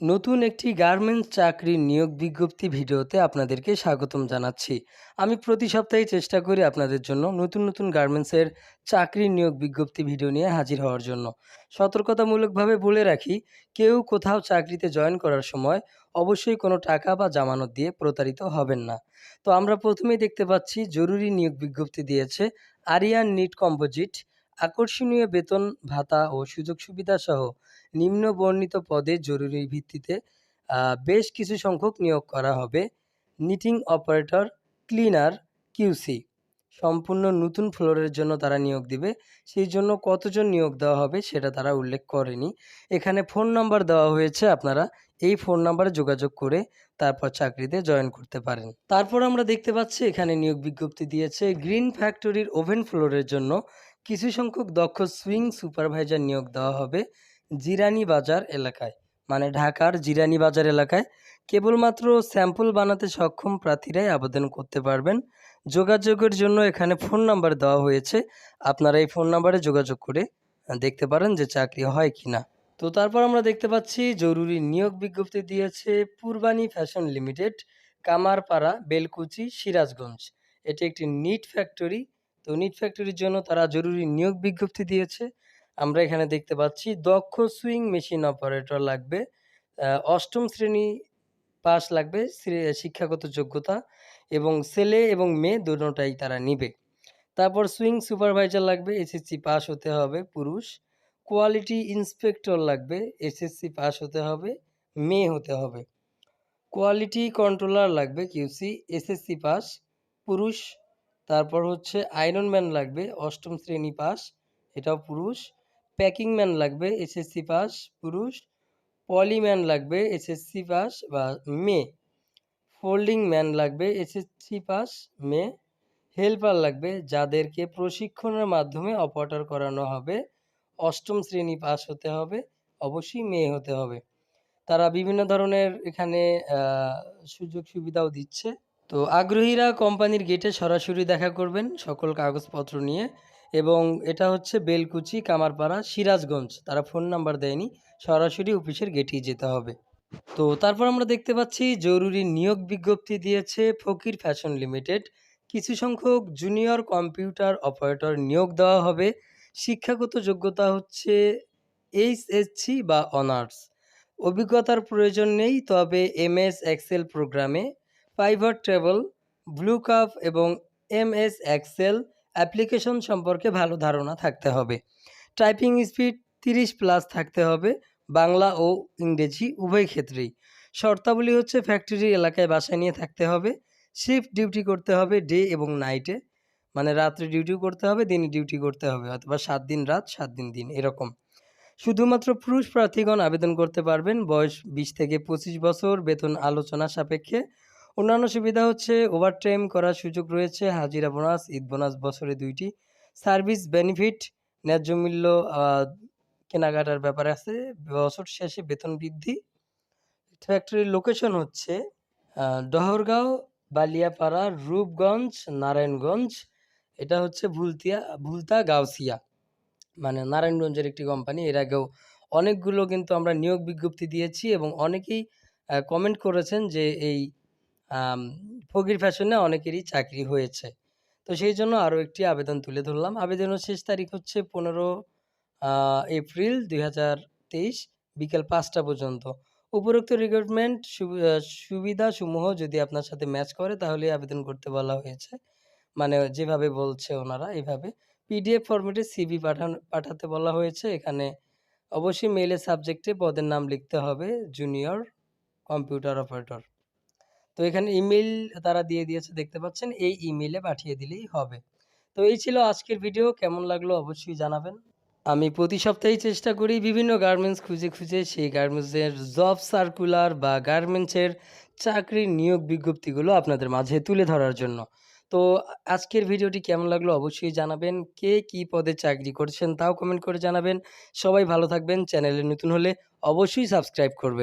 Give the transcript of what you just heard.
নতুন একটি গার্মেন্টস চাকরির নিয়োগ বিজ্ঞপ্তি ভিডিওতে আপনাদেরকে স্বাগতম জানাচ্ছি। আমি প্রতি সপ্তাহে চেষ্টা করি আপনাদের জন্য নতুন নতুন গার্মেন্টসের চাকরির নিয়োগ বিজ্ঞপ্তি ভিডিও নিয়ে হাজির হওয়ার জন্য। সতর্কতামূলকভাবে বলে রাখি, কেউ কোথাও চাকরিতে জয়েন করার সময় অবশ্যই কোনো টাকা বা জামানত দিয়ে প্রতারিত হবেন না। তো আমরা প্রথমেই দেখতে পাচ্ছি, জরুরি নিয়োগ বিজ্ঞপ্তি দিয়েছে আরিয়ান নিট কম্পোজিট আকর্ষণীয় বেতন ভাতা ও সুযোগ সুবিধা সহ নিম্ন বর্ণিত পদে জরুরি ভিত্তিতে বেশ কিছু সংখ্যক নিয়োগ করা হবে। নিটিং অপারেটর, ক্লিনার কিউসি সম্পূর্ণ নতুন ফ্লোরের জন্য তারা নিয়োগ দিবে। সেই জন্য কতজন নিয়োগ দেওয়া হবে সেটা তারা উল্লেখ করেনি। এখানে ফোন নাম্বার দেওয়া হয়েছে আপনারা এই ফোন নাম্বারে যোগাযোগ করে তারপর চাকরিতে জয়েন করতে পারেন। তারপর আমরা দেখতে পাচ্ছি এখানে নিয়োগ বিজ্ঞপ্তি দিয়েছে, গ্রিন ফ্যাক্টরির ওভেন ফ্লোরের জন্য কিছু সংখ্যক দক্ষ সুইং সুপারভাইজার নিয়োগ দেওয়া হবে জিরানি বাজার এলাকায়। মানে ঢাকার জিরানি বাজার এলাকায়। কেবলমাত্র স্যাম্পল বানাতে সক্ষম প্রার্থীরাই আবেদন করতে পারবেন। যোগাযোগের জন্য এখানে ফোন নাম্বার দেওয়া হয়েছে। আপনারা এই ফোন নাম্বারে যোগাযোগ করে দেখতে পারেন যে চাকরি হয় কি না তো তারপর আমরা দেখতে পাচ্ছি, জরুরি নিয়োগ বিজ্ঞপ্তি দিয়েছে পূর্বানী ফ্যাশন লিমিটেড, কামারপাড়া, বেলকুচি, সিরাজগঞ্জ। এটি একটি নিট ফ্যাক্টরি তো নিট ফ্যাক্টরির জন্য তারা জরুরি নিয়োগ বিজ্ঞপ্তি দিয়েছে। আমরা এখানে দেখতে পাচ্ছি, দক্ষ সুইং মেশিন অপারেটর লাগবে অষ্টম শ্রেণি পাস লাগবে শিক্ষাগত যোগ্যতা এবং ছেলে এবং মেয়ে দুটোটাই তারা নিবে। তারপর সুইং সুপারভাইজার লাগবে, এসএসসি পাস হতে হবে, পুরুষ। কোয়ালিটি ইন্সপেক্টর লাগবে, এসএসসি পাস হতে হবে, মেয়ে হতে হবে। কোয়ালিটি কন্ট্রোলার লাগবে, কিউসি, এসএসসি পাস, পুরুষ। তারপর হচ্ছে আয়রন ম্যান লাগবে, অষ্টম শ্রেণি পাস, এটাও পুরুষ। প্যাকিং ম্যান লাগবে, এসএসসি পাস, পুরুষ। পলিম্যান লাগবে, এসএসসি পাস, বা মেয়ে ফোল্ডিং ম্যান লাগবে, এসএসসি পাস মেয়ে হেল্পার লাগবে, যাদেরকে প্রশিক্ষণের মাধ্যমে অপারেটর করানো হবে। অষ্টম শ্রেণি পাস হতে হবে, অবশ্যই মেয়ে হতে হবে। তারা বিভিন্ন ধরনের এখানে সুযোগ সুবিধাও দিচ্ছে। তো আগ্রহীরা কোম্পানির গেটে সরাসরি দেখা করবেন সকল কাগজপত্র নিয়ে এবং এটা হচ্ছে বেলকুচি, কামারপাড়া, সিরাজগঞ্জ। তারা ফোন নাম্বার দেয়নি, সরাসরি অফিসের গেটেই যেতে হবে। তো তারপর আমরা দেখতে পাচ্ছি জরুরি নিয়োগ বিজ্ঞপ্তি দিয়েছে ফকির ফ্যাশন লিমিটেড। কিছু সংখ্যক জুনিয়র কম্পিউটার অপারেটর নিয়োগ দেওয়া হবে। শিক্ষাগত যোগ্যতা হচ্ছে এইচএসসি বা অনার্স অভিজ্ঞতার প্রয়োজন নেই, তবে এমএস এক্সেল প্রোগ্রামে পাইভার ট্রেবল ব্লু কাপ এবং এমএস এক্সেল অ্যাপ্লিকেশন সম্পর্কে ভালো ধারণা থাকতে হবে। টাইপিং স্পিড তিরিশ প্লাস থাকতে হবে, বাংলা ও ইংরেজি উভয় ক্ষেত্রেই। শর্তাবলী হচ্ছে ফ্যাক্টরি এলাকায় বাসায় নিয়ে থাকতে হবে শিফট ডিউটি করতে হবে ডে এবং নাইটে মানে রাত্রে ডিউটিও করতে হবে, দিনে ডিউটি করতে হবে, অথবা সাত দিন রাত, সাত দিন দিন, এরকম। শুধুমাত্র পুরুষ প্রার্থীগণ আবেদন করতে পারবেন, বয়স বিশ থেকে পঁচিশ বছর, বেতন আলোচনা সাপেক্ষে অন্যান্য সুবিধা হচ্ছে ওভারটাইম করার সুযোগ রয়েছে। হাজিরা বোনাস ঈদ বোনাস বছরে দুইটি। সার্ভিস বেনিফিট ন্যায্য মূল্য কেনাকাটার ব্যাপারে আছে। বছর শেষে বেতন বৃদ্ধি। ফ্যাক্টরির লোকেশন হচ্ছে ডহরগাঁও, বালিয়াপাড়া, রূপগঞ্জ, নারায়ণগঞ্জ। এটা হচ্ছে ভুলতিয়া, ভুলতা, গাউসিয়া। মানে নারায়ণগঞ্জের একটি কোম্পানি এর আগেও অনেকগুলো কিন্তু আমরা নিয়োগ বিজ্ঞপ্তি দিয়েছি এবং অনেকেই কমেন্ট করেছেন যে এই ফকির ফ্যাশনে অনেকেরই চাকরি হয়েছে। তো সেই জন্য আরও একটি আবেদন তুলে ধরলাম। আবেদনের শেষ তারিখ হচ্ছে পনেরো এপ্রিল দুই হাজার তেইশ বিকেল পাঁচটা পর্যন্ত। উপরোক্ত রিক্রুটমেন্ট সুবিধাসমূহ যদি আপনার সাথে ম্যাচ করে, তাহলে আবেদন করতে বলা হয়েছে। মানে যেভাবে বলছে ওনারা এইভাবে পিডিএফ ফরম্যাটে সিভি পাঠান, পাঠাতে বলা হয়েছে। এখানে অবশ্যই মেইলের সাবজেক্টে পদের নাম লিখতে হবে জুনিয়র কম্পিউটার অপারেটর তো এখানে ইমেল তারা দিয়ে দিয়েছে, দেখতে পাচ্ছেন, এই ইমেলে পাঠিয়ে দিলেই হবে। তো এই ছিল আজকের ভিডিও কেমন লাগল অবশ্যই জানাবেন। আমি প্রতি সপ্তাহেই চেষ্টা করি বিভিন্ন গার্মেন্টস খুঁজে খুঁজে, সেই গার্মেন্টসের জব সার্কুলার বা গার্মেন্টসের চাকরির নিয়োগ বিজ্ঞপ্তিগুলো আপনাদের মাঝে তুলে ধরার জন্য। তো আজকের ভিডিওটি কেমন লাগল অবশ্যই জানাবেন। কে কী পদে চাকরি করছেন তাও কমেন্ট করে জানাবেন। সবাই ভালো থাকবেন, চ্যানেলে নতুন হলে অবশ্যই সাবস্ক্রাইব করবেন।